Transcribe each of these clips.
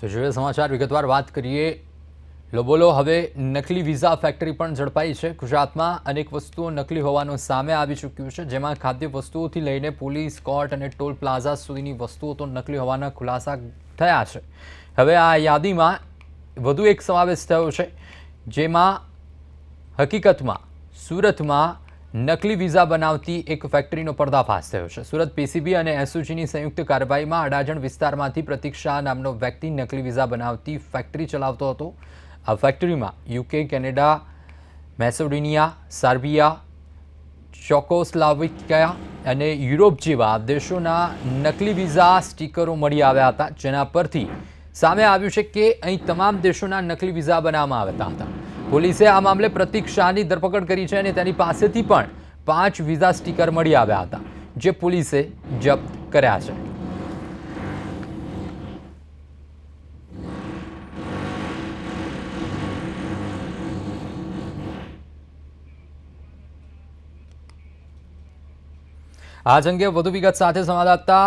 તો જોઈએ સમાચાર, વિગતવાર વાત કરીએ. લોબોલો હવે નકલી વિઝા ફેક્ટરી પણ ઝડપાઈ છે. ગુજરાતમાં અનેક વસ્તુઓ નકલી હોવાનું સામે આવી ચૂક્યું છે, જેમાં ખાદ્ય વસ્તુઓથી લઈને પોલીસ, કોર્ટ અને ટોલ પ્લાઝા સુધીની વસ્તુઓ તો નકલી હોવાના ખુલાસા થયા છે. હવે આ યાદીમાં વધુ એક સમાવેશ થયો છે, જેમાં હકીકતમાં સુરતમાં નકલી વિઝા બનાવતી એક ફેક્ટરીનો પર્દાફાશ થયો છે. સુરત પીસીબી અને એસઓજીની સંયુક્ત કાર્યવાહીમાં અડાજણ વિસ્તારમાંથી પ્રતીક શાહ નામનો વ્યક્તિ નકલી વિઝા બનાવતી ફેક્ટરી ચલાવતો હતો. આ ફેક્ટરીમાં યુકે કેનેડા મેસોડિનિયા સાર્બિયા ચોકોસ્લાવિકયા અને યુરોપ જેવા દેશોના નકલી વિઝા સ્ટીકરો મળી આવ્યા હતા, જેના પરથી સામે આવ્યું છે કે અહીં તમામ દેશોના નકલી વિઝા બનાવવામાં આવતા હતા. પોલીસે આ મામલે પ્રતીક શાહની ધરપકડ કરી છે અને તેની પાસેથી પણ પાંચ વિઝા સ્ટીકર મળી આવ્યા હતા, જે પોલીસે જપ્ત કર્યા છે. આજ અંગે વધુ વિગત સાથે સંવાદદાતા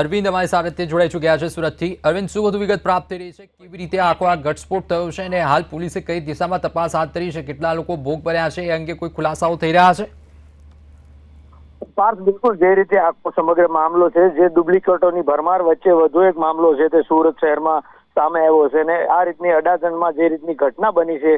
અરવિંદ અમારી સાથે જોડાઈ ચૂક્યા છે સુરતથી. અરવિંદ શું વધુ વિગત પ્રાપ્ત થઈ રહી છે? કેવી રીતે આખો આ ઘટસ્ફોટ થયો છે અને હાલ પોલીસે કઈ દિશામાં તપાસ હાથ ધરી છે? કેટલા લોકો ભોગ બન્યા છે? એ અંગે કોઈ ખુલાસાઓ થઈ રહ્યા છે? પાર્થ બિલકુલ જે રીતે આખો સમગ્ર મામલો છે જે ડુપ્લિકેટોની ભરમાર વચ્ચે વધુ એક મામલો છે તે સુરત શહેરમાં સામે આવ્યો છે અને આ રીતની અડાજણમાં જે રીતની ઘટના બની છે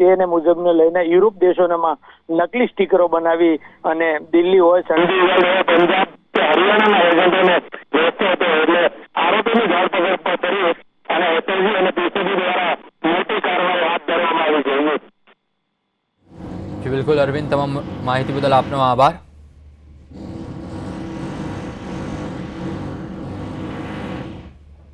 તેને મુજબને લઈને યુરોપ દેશોનામાં નકલી સ્ટીકરો બનાવી અને દિલ્હી હોય પંજાબ કે હરિયાણાના વેચતો હતો એટલે આરોપીની ધરપકડ કરી અને એસએલજી અને પીસીબી દ્વારા મોટી કાર્યવાહી હાથ ધરવામાં આવી છે જી બિલકુલ અરવિંદ તમામ માહિતી બદલ આપનો આભાર.